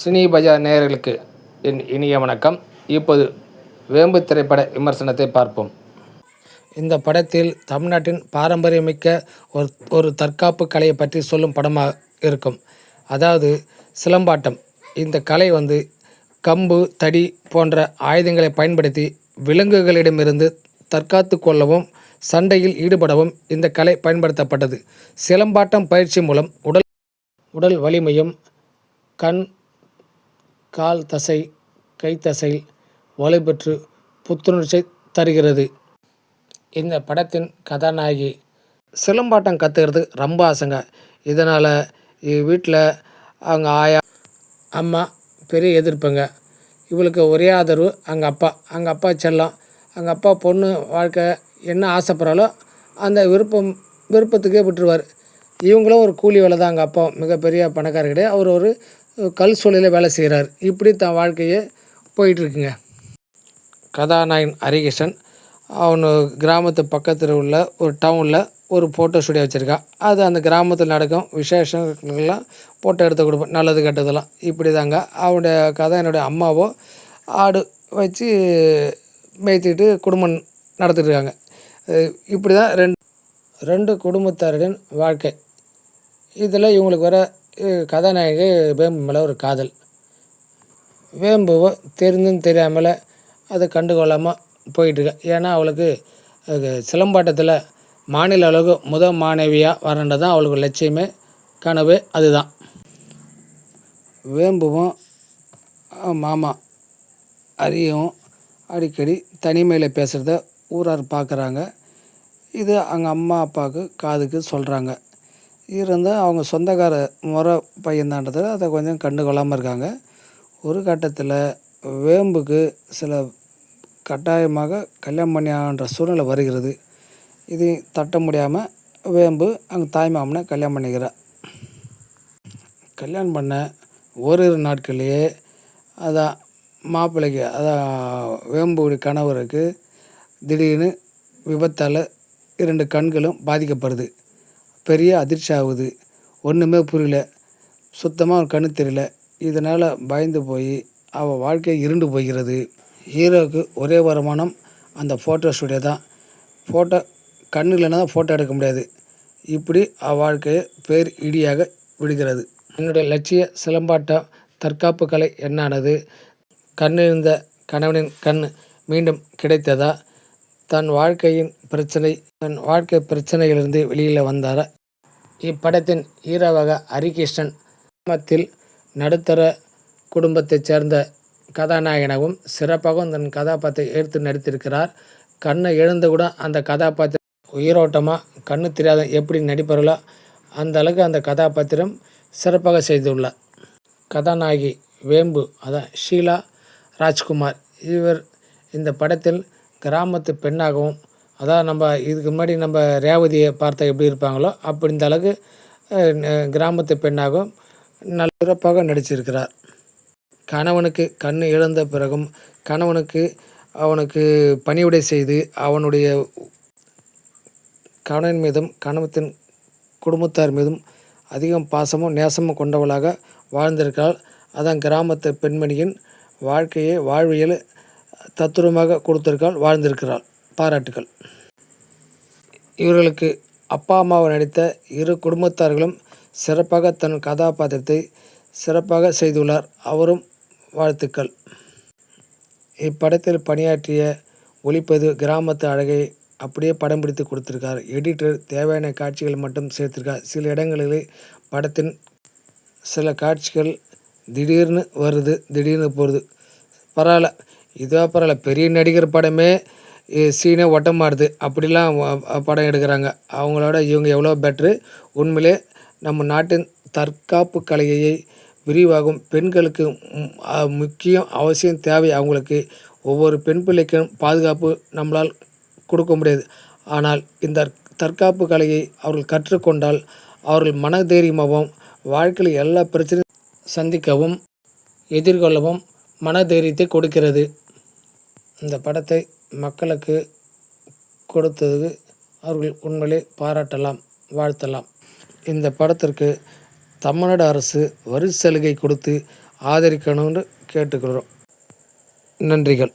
Cine பஜார் நேயர்களுக்கு என் இனிய வணக்கம். இப்போது வேம்பு திரைப்பட விமர்சனத்தை பார்ப்போம். இந்த படத்தில் தமிழ்நாட்டின் பாரம்பரியமிக்க ஒரு ஒரு தற்காப்பு கலையை பற்றி சொல்லும் படமாக இருக்கும். அதாவது சிலம்பாட்டம். இந்த கலை வந்து கம்பு தடி போன்ற ஆயுதங்களை பயன்படுத்தி விலங்குகளிடமிருந்து தற்காத்து கொள்ளவும் சண்டையில் ஈடுபடவும் இந்த கலை பயன்படுத்தப்பட்டது. சிலம்பாட்டம் பயிற்சி மூலம் உடல் உடல் வலிமையும் கண் கால் தசை கைத்தசை வலுப்பெற்று புத்துணர்ச்சி தருகிறது. இந்த படத்தின் கதாநாயகி சிலம்பாட்டம் கற்றுக்கிறது ரொம்ப ஆசைங்க இதனால் வீட்டில் அவங்க ஆயா அம்மா பெரிய எதிர்ப்புங்க. இவளுக்கு ஒரே ஆதரவு அங்கே அப்பா அங்கே அப்பா செல்லம் அங்கே அப்பா பொண்ணு வாழ்க்கை என்ன ஆசைப்படுறாலோ அந்த விருப்பம் விருப்பத்துக்கே விட்டுருவார். இவங்களும் ஒரு கூலி வேலை தான் அங்கே அப்பா மிகப்பெரிய பணக்காரர் கிடையாது அவர் ஒரு கல் சூழலில் வேலை செய்கிறார் இப்படி தான் வாழ்க்கையே போயிட்டுருக்குங்க. கதாநாயகன் ஹரிகிருஷ்ணன் அவனு கிராமத்து பக்கத்தில் உள்ள ஒரு டவுனில் ஒரு ஃபோட்டோ ஸ்டுடியோ வச்சுருக்கான். அது அந்த கிராமத்தில் நடக்கும் விசேஷங்கள்லாம் ஃபோட்டோ எடுத்து கொடுப்பேன். நல்லது கெட்டதெல்லாம். இப்படி தாங்க அவனுடைய கதை என்னுடைய அம்மாவோ ஆடு வச்சு மேய்த்திட்டு குடும்பம் நடத்திட்டு இருக்காங்க இப்படி தான் ரெண்டு ரெண்டு குடும்பத்தாரின் வாழ்க்கை. இதில் இவங்களுக்கு வர கதாநாயகி வேம்பு மேலே ஒரு காதல். வேம்புவை தெரிந்தும் தெரியாமல் அதை கண்டுகொள்ளாமல் போயிட்டுருக்க ஏன்னா அவளுக்கு அது சிலம்பாட்டத்தில் மாநில அளவுக்கு முத மாணவியாக வரன்றது தான் அவளுக்கு லட்சியமே. கனவு அதுதான். வேம்புவும் மாமா அரியும் அடிக்கடி தனிமையில் பேசுகிறத ஊரார் பார்க்குறாங்க இது அவங்க அம்மா அப்பாவுக்கு காதுக்கு சொல்கிறாங்க இருந்தால் அவங்க சொந்தக்கார முறை பையன்தான்றதில் அதை கொஞ்சம் கண்டுகொள்ளாமல் இருக்காங்க. ஒரு கட்டத்தில் வேம்புக்கு சில கட்டாயமாக கல்யாணம் பண்ணி ஆகின்ற சூழ்நிலை வருகிறது. இது தட்ட முடியாமல் வேம்பு அவங்க தாய் மாமனை கல்யாணம் பண்ணிக்கிறா. கல்யாணம் பண்ண ஓரிரு நாட்கள்லேயே அதான் மாப்பிள்ளைக்கு அதான் வேம்புடைய கணவருக்கு திடீர்னு விபத்தால் இரண்டு கண்களும் பாதிக்கப்படுது. பெரிய அதிர்ச்சி ஆகுது. ஒன்றுமே புரியல. சுத்தமாக ஒரு கண்ணு தெரியல. இதனால் பயந்து போய் அவள் வாழ்க்கை இருண்டு போகிறது. ஹீரோவுக்கு ஒரே வருமானம் அந்த ஃபோட்டோ ஸ்டுடியோ தான். ஃபோட்டோ கண்ணு இல்லைன்னா தான் ஃபோட்டோ எடுக்க முடியாது. இப்படி அவள் வாழ்க்கையை பேர் இடியாக விடுகிறது. என்னுடைய லட்சிய சிலம்பாட்டம் தற்காப்பு கலை என்னானது? கண்ணிருந்த கணவனின் கண் மீண்டும் கிடைத்ததா? தன் வாழ்க்கையின் பிரச்சனை தன் வாழ்க்கை பிரச்சனையிலிருந்து வெளியில் வந்தார். இப்படத்தின் ஹீரோவாக ஹரிகிருஷ்ணன் கிராமத்தில் நடுத்தர குடும்பத்தைச் சேர்ந்த கதாநாயகனாகவும் சிறப்பாகவும் தன் கதாபாத்திரத்தை எடுத்து நடித்திருக்கிறார். கண்ணை எழுந்து கூட அந்த கதாபாத்திரம் உயிரோட்டமாக கண்ணு தெரியாத எப்படி நடிப்பார்களோ அந்த அளவுக்கு அந்த கதாபாத்திரம் சிறப்பாக செய்துள்ளார். கதாநாயகி வேம்பு அதான் ஷீலா ராஜ்குமார். இவர் இந்த படத்தில் கிராமத்து பெண்ணாகவும் அதான் நம்ம இதுக்கு முன்னாடி நம்ம ரேவதியை பார்த்தா எப்படி இருப்பாங்களோ அப்படி இந்த அளவுக்கு கிராமத்து பெண்ணாகவும் நல்ல சிறப்பாக நடிச்சிருக்கிறார். கணவனுக்கு கண் இழந்த பிறகும் கணவனுக்கு அவனுக்கு பணிவிடை செய்து அவனுடைய கணவன் மீதும் கணவத்தின் குடும்பத்தார் மீதும் அதிகம் பாசமும் நேசமும் கொண்டவளாக வாழ்ந்திருக்கிறாள். அதான் கிராமத்து பெண்மணியின் வாழ்க்கையை வாழ்வியல் தத்துவமாக கொடுத்திருக்காள் வாழ்ந்திருக்கிறாள். பாராட்டுக்கள். இவர்களுக்கு அப்பா அம்மாவை நடித்த இரு குடும்பத்தார்களும் சிறப்பாக தன் கதாபாத்திரத்தை சிறப்பாக செய்துள்ளார். அவரும் வாழ்த்துக்கள். இப்படத்தில் பணியாற்றிய ஒளிப்பது கிராமத்து அழகை அப்படியே படம் பிடித்து கொடுத்திருக்கார். எடிட்டர் தேவையான காட்சிகள் மட்டும் சேர்த்திருக்கார். சில இடங்களில் படத்தின் சில காட்சிகள் திடீர்னு வருது திடீர்னு போகிறது பரவாயில்ல. இதுவாக பரவாயில்ல பெரிய நடிகர் படமே இ- சீனே ஒட்டமாடுது அப்படிலாம் படம் எடுக்கிறாங்க. அவங்களோட இவங்க எவ்வளோ பெட்ரு உண்மையிலே நம்ம நாட்டின் தற்காப்பு கலையை விரிவாகும் பெண்களுக்கு முக்கியம் அவசியம் தேவை. அவங்களுக்கு ஒவ்வொரு பெண் பிள்ளைக்கும் பாதுகாப்பு நம்மளால் கொடுக்க முடியாது. ஆனால் இந்த தற்காப்பு கலையை அவர்கள் கற்றுக்கொண்டால் அவர்கள் மன தைரியமாகவும் வாழ்க்கையில் எல்லா பிரச்சனையும் சந்திக்கவும் எதிர்கொள்ளவும் மன தைரியத்தை கொடுக்கிறது. இந்த படத்தை மக்களுக்கு கொடுத்தது அவர்கள் உண்மையிலே பாராட்டலாம் வாழ்த்தலாம். இந்த படத்திற்கு தமிழ்நாடு அரசு வரி சலுகை கொடுத்து ஆதரிக்கணும்னு கேட்டுக்கிறோம் நன்றிகள்.